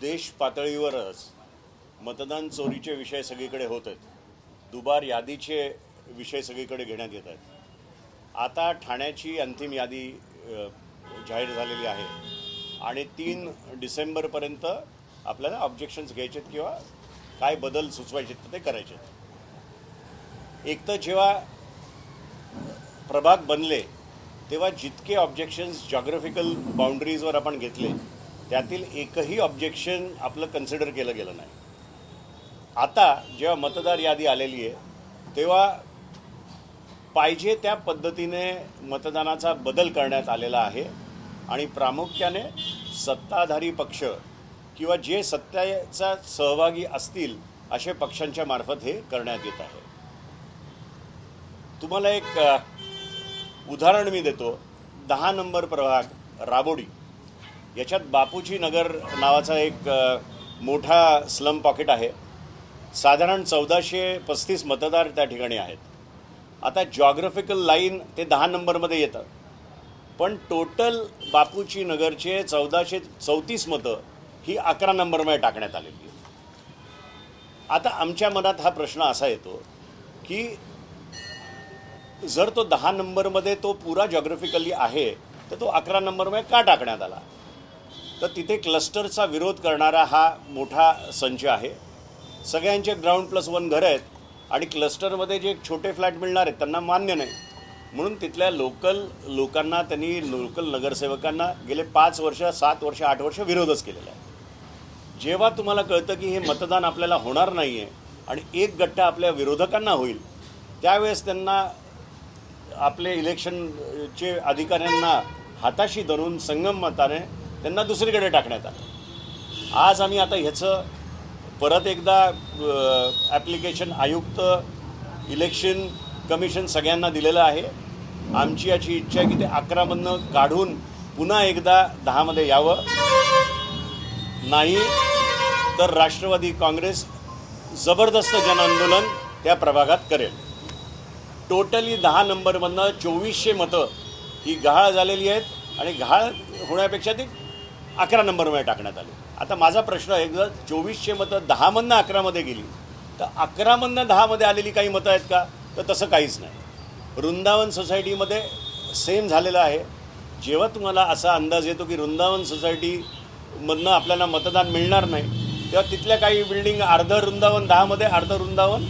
देश पातळीवरच मतदान चोरीचे विषय सगळीकडे होत आहेत. दुबार यादीचे विषय सगळीकडे घेण्यात येत आहेत. आता ठाण्याची अंतिम यादी जाहीर झालेली आहे आणि तीन डिसेंबरपर्यंत आपल्याला ऑब्जेक्शन्स घ्यायचे आहेत किंवा काय बदल सुचवायचे आहेत ते करायचे आहेत. एक तर जेव्हा प्रभाग बनले तेव्हा जितके ऑब्जेक्शन्स जॉग्रफिकल बाउंड्रीजवर आपण घेतले त्यातील एकही ऑब्जेक्शन आपलं कन्सिडर केलं गेलं नाही. आता जेव्हा मतदार यादी आलेली आहे तेव्हा पाहिजे त्या पद्धतीने मतदानाचा बदल करण्यात आलेला आहे आणि प्रामुख्याने सत्ताधारी पक्ष किंवा जे सत्तेचा सहभागी असतील असे पक्षांच्या मार्फत हे करण्यात येत आहे. तुम्हाला एक उदाहरण मी देतो. दहा नंबर प्रभाग राबोडी. याच्यात बापूजी नगर नावाचा एक मोठा स्लम पॉकेट आहे. साधारण चौदाशे पस्तीस मतदार त्या ठिकाणी आहेत. आता जॉग्रफिकल लाईन ते दहा नंबरमध्ये येतं. पण टोटल बापूजी नगरचे चौदाशे चौतीस मतं ही अकरा नंबरमध्ये टाकण्यात आलेली आता आमच्या मनात हा प्रश्न असा येतो की जर तो दहा नंबरमध्ये तो पुरा जॉग्रफिकली आहे तर तो अकरा नंबरमध्ये का टाकण्यात आला? तर तिथे क्लस्टरचा विरोध करणारा हा मोठा संच आहे. सगळ्यांचे ग्राउंड प्लस वन घरं आहेत आणि क्लस्टरमध्ये जे छोटे फ्लॅट मिळणार आहेत त्यांना मान्य नाही. म्हणून तिथल्या लोकल लोकांना त्यांनी लोकल नगरसेवकांना गेले पाच वर्ष सात वर्ष आठ वर्ष विरोधच केलेला आहे. जेव्हा तुम्हाला कळतं की हे मतदान आपल्याला होणार नाही आहे आणि एक गट्टा आपल्या विरोधकांना होईल त्यावेळेस त्यांना आपले इलेक्शनचे अधिकाऱ्यांना हाताशी धरून संगम मताने त्यांना दुसरीकडे टाकण्यात आलं. आज आम्ही आता ह्याचं परत एकदा ॲप्लिकेशन आयुक्त इलेक्शन कमिशन सगळ्यांना दिलेलं आहे. आमची याची इच्छा आहे की ते अकरामधनं काढून पुन्हा एकदा दहामध्ये यावं. नाही तर राष्ट्रवादी काँग्रेस जबरदस्त जनआंदोलन त्या प्रभागात करेल. टोटली दहा नंबरमधनं चोवीसशे मतं ही गहाळ झालेली आहेत आणि गहाळ होण्यापेक्षा ती अकरा नंबरमध्ये टाकण्यात आले. आता माझा प्रश्न आहे जर चोवीसशे मतं दहामधनं अकरामध्ये गेली तर अकरामधनं दहामध्ये आलेली काही मतं आहेत का? तर तसं काहीच नाही. वृंदावन सोसायटीमध्ये सेम झालेलं आहे. जेव्हा तुम्हाला असा अंदाज येतो की वृंदावन सोसायटीमधनं आपल्याला मतदान मिळणार नाही तेव्हा तिथल्या काही बिल्डिंग अर्ध वृंदावन दहामध्ये अर्ध वृंदावन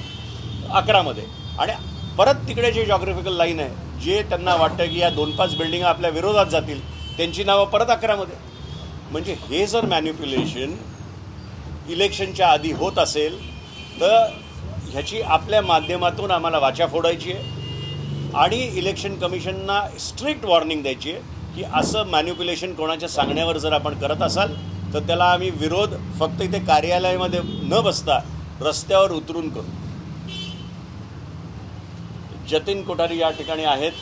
अकरामध्ये. आणि परत तिकडे जे जॉग्रफिकल लाईन आहे जे त्यांना वाटतं की या दोन पाच बिल्डिंग आपल्या विरोधात जातील त्यांची नावं परत अकरामध्ये. म्हणजे हे जर मॅन्युप्युलेशन इलेक्शनच्या आधी होत असेल तर ह्याची आपल्या माध्यमातून आम्हाला वाचा फोडायची आहे. आणि इलेक्शन कमिशनना स्ट्रिक्ट वॉर्निंग द्यायची आहे की असं मॅन्युप्युलेशन कोणाच्या सांगण्यावर जर आपण करत असाल तर त्याला आम्ही विरोध फक्त इथे कार्यालयामध्ये न बसता रस्त्यावर उतरून करू. जतीन कोठारी या ठिकाणी आहेत.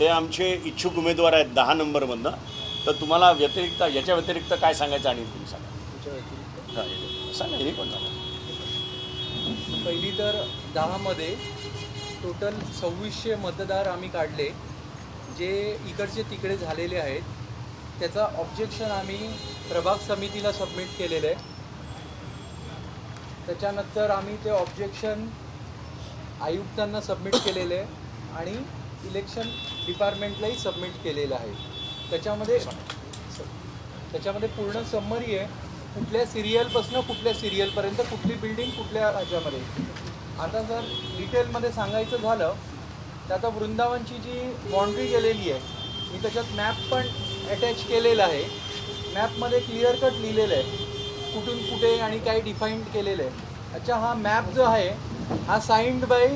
ते आमचे इच्छुक उमेदवार आहेत दहा नंबरमधनं. तर तुम्हाला व्यतिरिक्त याच्या व्यतिरिक्त काय सांगायचं आणि तुम्ही सांगा. सांगा हे पण सांगा. पहिली तर दहामध्ये टोटल सव्वीसशे मतदार आम्ही काढले. जे इकडचे तिकडे झालेले आहेत त्याचा ऑब्जेक्शन आम्ही प्रभाग समितीला सबमिट केलेलं आहे. त्याच्यानंतर आम्ही ते ऑब्जेक्शन आयुक्तांना सबमिट केलेलं आहे आणि इलेक्शन डिपार्टमेंटलाही सबमिट केलेलं आहे. त्याच्यामध्ये त्याच्यामध्ये पूर्ण समरी आहे कुठल्या सिरियलपासनं कुठल्या सिरियलपर्यंत कुठली बिल्डिंग कुठल्या राज्यामध्ये. आता जर डिटेलमध्ये सांगायचं झालं तर आता वृंदावनची जी बाउंड्री गेलेली आहे मी त्याच्यात मॅप पण अटॅच केलेला आहे. मॅपमध्ये क्लिअर कट लिहिलेलं आहे कुठून कुठे आणि काय डिफाईंड केलेलं आहे. अच्छा हा मॅप जो आहे हा साईंड बाय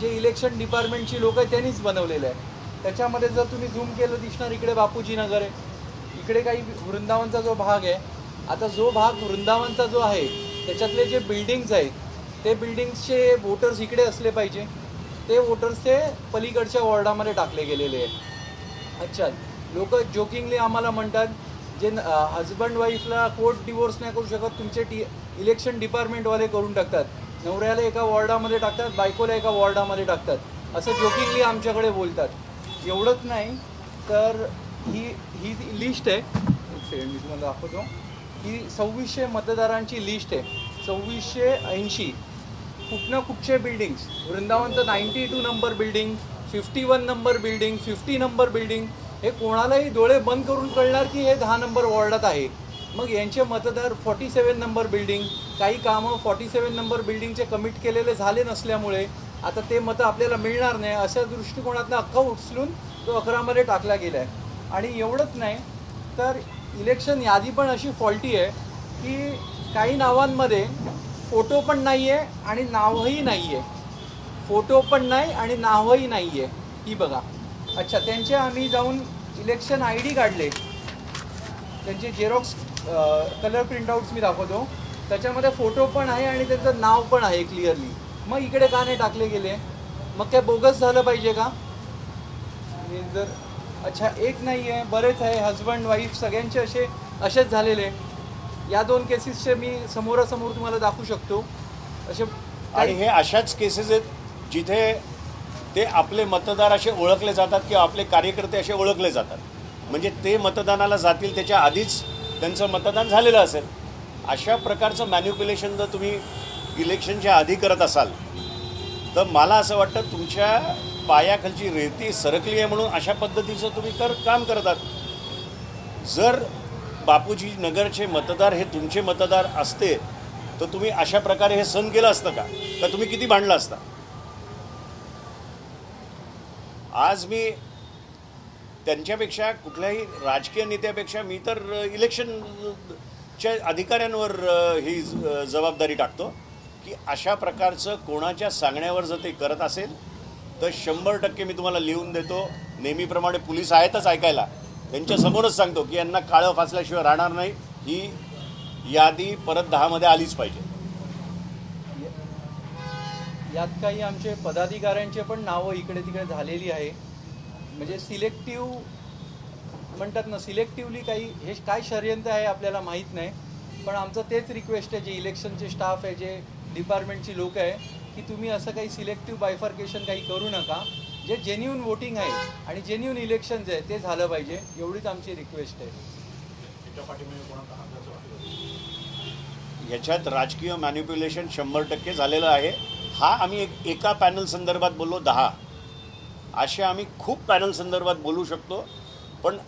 जे इलेक्शन डिपार्टमेंटची लोक आहेत त्यांनीच बनवलेलं आहे. त्याच्यामध्ये जर तुम्ही झूम केलं दिसणार इकडे बापूजी नगर आहे. इकडे काही वृंदावनचा जो भाग आहे आता जो भाग वृंदावनचा जो आहे त्याच्यातले जे बिल्डिंग्स आहेत ते बिल्डिंग्सचे वोटर्स इकडे असले पाहिजे. ते वोटर्स ते पलीकडच्या वॉर्डामध्ये टाकले गेलेले आहेत. अच्छा लोक जोकिंगली आम्हाला म्हणतात जे हजबंड वाईफला कोर्ट डिवोर्स नाही करू शकत तुमचे टी इलेक्शन डिपार्टमेंटवाले करून टाकतात. नवऱ्याला एका वॉर्डामध्ये टाकतात बायकोला एका वॉर्डामध्ये टाकतात. असं जोकिंगली आमच्याकडे बोलतात. एवढंच नाही तर ही ही लिस्ट आहे. एक सेकंड मी तुम्हाला दाखवतो. ही सव्वीसशे मतदारांची लिस्ट आहे. सव्वीसशे ऐंशी. कुठनं कुठचे बिल्डिंग्स वृंदावन तर ninety two number building fifty one number building fifty number building हे कोणालाही डोळे बंद करून कळणार की हे दहा नंबर वॉर्डात आहे. मग यांचे मतदार फॉर्टी सेवन नंबर बिल्डिंग काही कामं फॉर्टी सेवन नंबर बिल्डिंगचे कमिट केलेले झाले नसल्यामुळे आता ते मतं आपल्याला मिळणार नाही अशा दृष्टिकोनातनं अख्खा उचलून तो अकरामध्ये टाकला गेला आहे आणि एवढंच नाही तर इलेक्शन यादी पण अशी फॉल्टी आहे की काही नावांमध्ये फोटो पण नाही आहे आणि नावही नाही आहे फोटो पण नाही आणि नावही नाही आहे ही बघा. अच्छा त्यांचे आम्ही जाऊन इलेक्शन आय डी काढले. त्यांचे झेरॉक्स कलर प्रिंटआउट्स मी दाखवतो. त्याच्यामध्ये फोटो पण आहे आणि त्यांचं नाव पण आहे क्लिअरली मग इकडे का नाही टाकले गेले. मग काय बोगस झालं पाहिजे का? आणि जर अच्छा एक नाही आहे बरेच आहे हजबंड वाईफ सगळ्यांचे असे असेच झालेले. या दोन केसेसचे मी समोरासमोर तुम्हाला दाखवू शकतो. असे आणि हे अशाच केसेस आहेत जिथे ते आपले मतदार असे ओळखले जातात किंवा आपले कार्यकर्ते असे ओळखले जातात. म्हणजे ते मतदानाला जातील त्याच्या आधीच त्यांचं मतदान झालेलं असेल. अशा प्रकारचं मॅन्युप्युलेशन जर तुम्ही इलेक्शनच्या आधी करत असाल तर मला असं वाटतं तुमच्या पायाखालची रेती सरकली आहे म्हणून अशा पद्धतीचं तुम्ही कर काम करतात जर बापूजी नगरचे मतदार हे तुमचे मतदार असते तर तुम्ही अशा प्रकारे हे सण केलं असतं का? तर तुम्ही किती भांडला असता? आज मी त्यांच्यापेक्षा कुठल्याही राजकीय नेत्यापेक्षा मी तर इलेक्शनच्या अधिकाऱ्यांवर ही ज- जबाबदारी टाकतो. की अशा प्रकारचं कोणाच्या सांगण्यावर जर ते करत असेल तर शंभर टक्के मी तुम्हाला लिहून देतो. नेहमीप्रमाणे पोलीस आहेतच ऐकायला. त्यांच्या समोरच सांगतो की यांना काळं फासल्याशिवाय राहणार नाही. ही यादी परत दहामध्ये आलीच पाहिजे. यात काही आमचे पदाधिकाऱ्यांचे पण नावं इकडे तिकडे झालेली आहे. म्हणजे सिलेक्टिव्ह म्हणतात ना सिलेक्टिव्हली काही हे काय षडयंत्र आहे आपल्याला माहीत नाही. पण आमचं तेच रिक्वेस्ट आहे जे इलेक्शनचे स्टाफ आहे जे डिपार्टमेंटची लोक आहे की तुम्ही असं काही सिलेक्टिव्ह बायफर्केशन काही करू नका. जे जेन्युन वोटिंग आहे आणि जेन्युन इलेक्शन जे आहे ते झालं पाहिजे एवढीच आमची रिक्वेस्ट आहे. ह्याच्यात राजकीय मॅन्युप्युलेशन शंभर टक्के झालेलं आहे. हा आम्ही एक एका पॅनल संदर्भात बोललो दहा. असे आम्ही खूप पॅनल संदर्भात बोलू शकतो. पण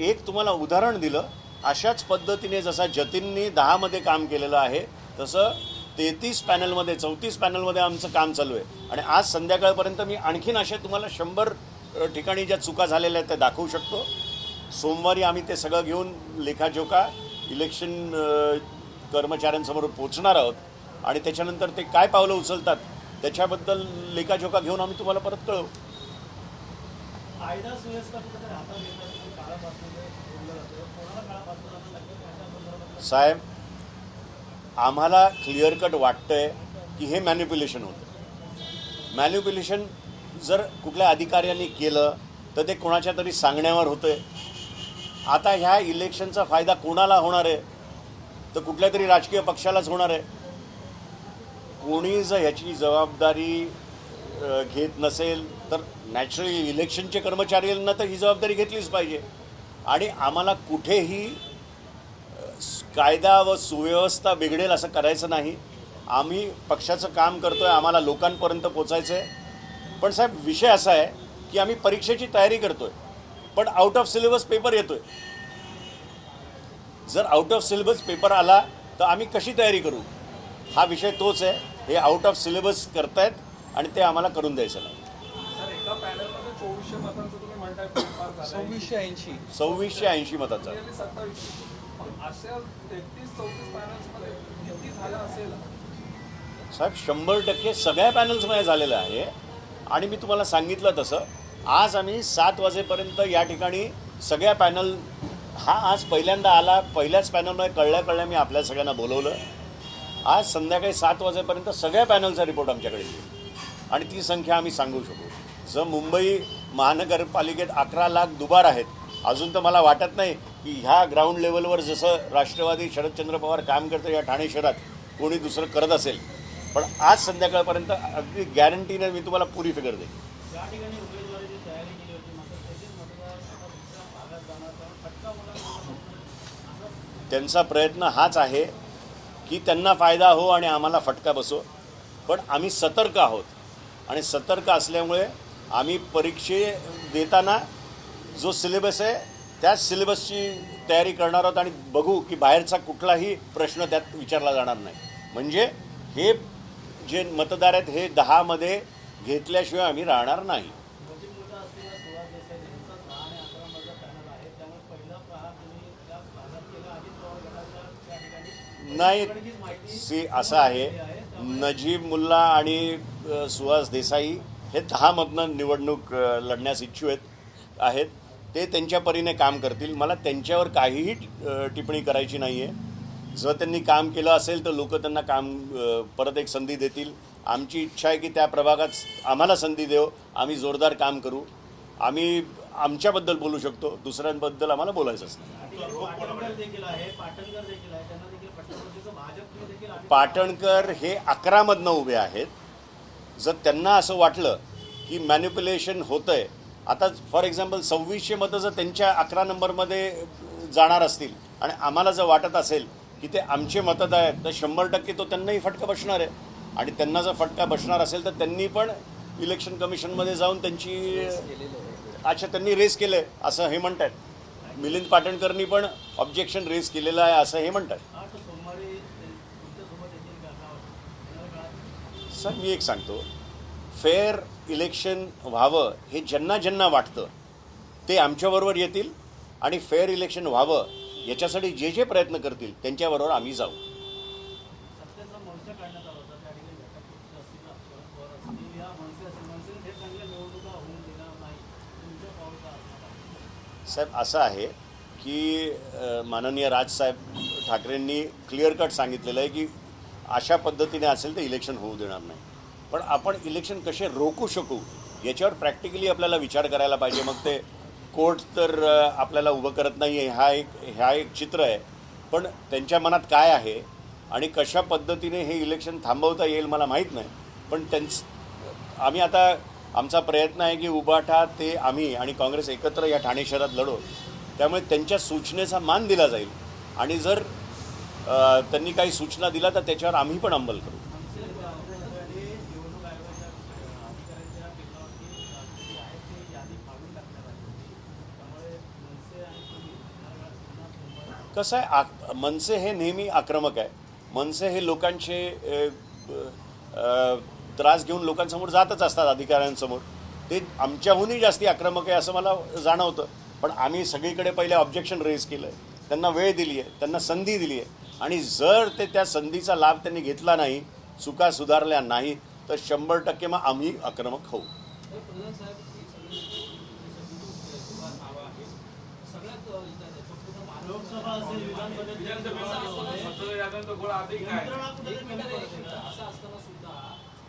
एक तुम्हाला उदाहरण दिलं अशाच पद्धतीने जसा जतीननी दहामध्ये काम केलेलं आहे तसं तेहतीस पॅनलमध्ये चौतीस पॅनलमध्ये आमचं काम चालू आहे. आणि आज संध्याकाळपर्यंत मी आणखीन असे तुम्हाला शंभर ठिकाणी ज्या चुका झालेल्या आहेत त्या दाखवू शकतो. सोमवारी आम्ही ते सगळं घेऊन लेखाजोखा इलेक्शन कर्मचाऱ्यांसमोर पोचणार आहोत. आणि त्याच्यानंतर ते काय पावलं उचलतात त्याच्याबद्दल लेखाजोखा घेऊन आम्ही तुम्हाला परत कळवू. साहेब आम्हाला क्लिअर कट वाटतंय की हे मॅन्युप्युलेशन होतं. मॅन्युप्युलेशन जर कुठल्या अधिकाऱ्यांनी केलं तर ते कोणाच्या तरी सांगण्यावर होतंय. आता ह्या इलेक्शनचा फायदा कोणाला होणार आहे? तर कुठल्या तरी राजकीय पक्षालाच होणार आहे. कोणी जर ह्याची जबाबदारी घेत नसेल तर नॅचरली इलेक्शनचे कर्मचाऱ्यांना तर ही जबाबदारी घेतलीच पाहिजे. आणि आम्हाला कुठेही कायदा व सुव्यवस्था बिघडेल असं करायचं नाही. आम्ही पक्षाचं काम करतो आहे आम्हाला लोकांपर्यंत पोचायचं आहे पण साहेब विषय असा आहे की आम्ही परीक्षेची तयारी करतो आहे पण आउट ऑफ सिलेबस पेपर येतो आहे जर आउट ऑफ सिलेबस पेपर आला तर आम्ही कशी तयारी करू? हा विषय तोच आहे. हे आउट ऑफ सिलेबस करतायत आणि ते आम्हाला करून द्यायचं नाही. सव्वीसशे ऐंशी. सव्वीसशे ऐंशी मताचा. पण अशा तेहतीस चौतीस पॅनल्समध्ये किती असेल. साहेब शंभर टक्के सगळ्या पॅनल्समध्ये झालेलं आहे. आणि मी तुम्हाला सांगितलं तसं आज आम्ही सात वाजेपर्यंत या ठिकाणी सगळ्या पॅनल हा आज पहिल्यांदा आला पहिल्याच पॅनलमध्ये कळल्या कळल्या मी आपल्या सगळ्यांना बोलवलं. आज संध्याकाळी सात वाजेपर्यंत सगळ्या पॅनलचा रिपोर्ट आमच्याकडे येईल. आणि ती संख्या आम्ही सांगू शकू. जर मुंबई महानगरपालिकेत अकरा लाख दुबार आहेत अजून तर मला वाटत नाही की ह्या ग्राउंड लेवलवर जसं राष्ट्रवादी शरदचंद्र पवार काम करतं या ठाणे शहरात कोणी दुसरं करत असेल. पण आज संध्याकाळपर्यंत अगदी गॅरंटीने मी तुम्हाला पुरी फिगर देईन. त्यांचा प्रयत्न हाच आहे की त्यांना फायदा हो आणि आम्हाला फटका बसो. पण आम्ही सतर्क आहोत. आणि सतर्क असल्यामुळे आम्ही परीक्षे देताना जो सिलेबस आहे त्याच सिलेबसची तयारी करणार आहोत आणि बघू की बाहेरचा कुठलाही प्रश्न त्यात विचारला जाणार नाही. म्हणजे हे जे मतदार आहेत हे दहामध्ये घेतल्याशिवाय आम्ही राहणार नाही. नाही सी असं आहे. नजीब मुल्ला आणि सुहास देसाई हे दहामधनं निवडणूक लढण्यास इच्छुक आहेत. ते त्यांच्या परीने काम करतील. मला त्यांच्यावर काहीही टिप्पणी करायची नाही आहे जर त्यांनी काम केलं असेल तर लोक त्यांना काम परत एक संधी देतील. आमची इच्छा आहे की त्या प्रभागात आम्हाला संधी देव. आम्ही जोरदार काम करू. आम्ही आमच्याबद्दल बोलू शकतो. दुसऱ्यांबद्दल आम्हाला बोलायचंच नाही. पाटणकर पाटणकर हे अकरामधनं उभे आहेत. जर त्यांना असं वाटलं की मॅन्युप्युलेशन होतं आहे आता फॉर एक्झाम्पल सव्वीसशे मतं जर त्यांच्या अकरा नंबरमध्ये जाणार असतील आणि आम्हाला जर वाटत असेल की ते आमचे मतदार आहेत तर शंभर टक्के तो त्यांनाही फटका बसणार आहे. आणि त्यांना जर फटका बसणार असेल तर त्यांनी पण इलेक्शन कमिशनमध्ये जाऊन त्यांची अच्छा त्यांनी रेस केलं आहे असं हे म्हणत आहेत मिलिंद पाटणकरनी पण ऑब्जेक्शन रेस केलेलं आहे असं हे म्हणत आहेत सर मी एक सांगतो. फेअर इलेक्शन व्हावं हे ज्यांना ज्यांना वाटतं ते आमच्याबरोबर येतील आणि फेअर इलेक्शन व्हावं याच्यासाठी जे जे प्रयत्न करतील त्यांच्याबरोबर आम्ही जाऊ? साहेब असं आहे की माननीय राजसाहेब ठाकरेंनी क्लिअर कट सांगितलेलं आहे की अशा पद्धतीने असेल तर इलेक्शन होऊ देणार नाही. पण आपण इलेक्शन कसे रोखू शकू याच्यावर प्रॅक्टिकली आपल्याला विचार करायला पाहिजे. मग ते कोर्ट तर आपल्याला उभं करत नाही आहे हा एक ह्या एक चित्र आहे. पण त्यांच्या मनात काय आहे आणि कशा पद्धतीने हे इलेक्शन थांबवता येईल मला माहीत नाही. पण त्यांच आम्ही आता आमचा प्रयत्न आहे की उबाठा ते आम्ही आणि काँग्रेस एकत्र या ठाणे शहरात लढो. त्यामुळे त्यांच्या सूचनेचा मान दिला जाईल. आणि जर त्यांनी काही सूचना दिल्या तर त्याच्यावर आम्ही पण अंमल करू मनसे आणि निवडणूक आयोगाच्या अधिकाऱ्यांच्या पिकावरती जी आहे ती यादी फाडून टाकण्यात आली होती त्यामुळे मनसे आणि तुम्ही येणाऱ्या काळात पुन्हा सोमवारी कसं आहे आक मनसे हे नेहमी आक्रमक आहे. मनसे हे लोकांचे त्रास घेऊन लोकांसमोर जातच असतात अधिकाऱ्यांसमोर. ते आमच्याहूनही जास्ती आक्रमक आहे असं मला जाणवतं. पण आम्ही सगळीकडे पहिले ऑब्जेक्शन रेज केलं आहे त्यांना वेळ दिली आहे त्यांना संधी दिली आहे. आणि जर ते त्या संधीचा लाभ त्यांनी घेतला नाही चुका सुधारल्या नाही तर शंभर टक्के मग आम्ही आक्रमक होऊ प्रधान साहेब ही सगळी सुरुवात नावं आहे सगळ्यात अ, इथं त्याचं पूर्ण लोकसभा असेल विधानसभेत मतदारांचा गोळा अधिक आहे यंत्रणा कुठेतरी एक कमी मिनिट, एक पडते मिनिट. का? असं असताना सुद्धा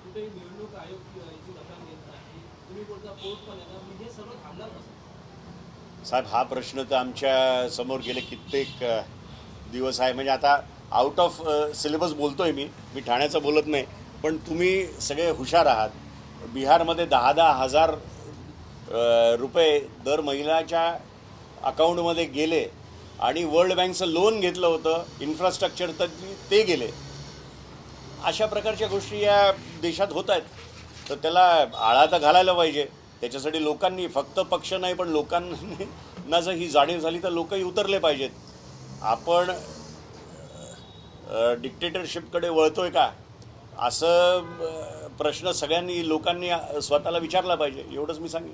कुठेही निवडणूक आयोग याची दखल घेत नाही. तुम्ही बोलता कोर्ट पण येणार म्हणजे सगळं थांबणार कसं? साहेब हा प्रश्न तर आमच्यासमोर गेले कित्येक दिवस आहे. म्हणजे आता आउट ऑफ सिलेबस बोलतोय मी. मी ठाण्याचं बोलत नाही. पण तुम्ही सगळे हुशार आहात. बिहारमध्ये दहा दहा हजार रुपये दर महिन्याच्या अकाउंटमध्ये गेले. आणि वर्ल्ड बँकचं लोन घेतलं होतं इन्फ्रास्ट्रक्चर तर ते गेले. अशा प्रकारच्या गोष्टी या देशात होत आहेत. तर त्याला आळा तर घालायला पाहिजे. त्याच्यासाठी लोकांनी फक्त पक्ष नाही पण लोकांना जर ही जाणीव झाली तर लोकही उतरले पाहिजेत. आपण डिक्टेटरशिपकडे वळतोय का? असं प्रश्न सगळ्यांनी लोकांनी स्वतःला विचारला पाहिजे. एवढंच मी सांगेन.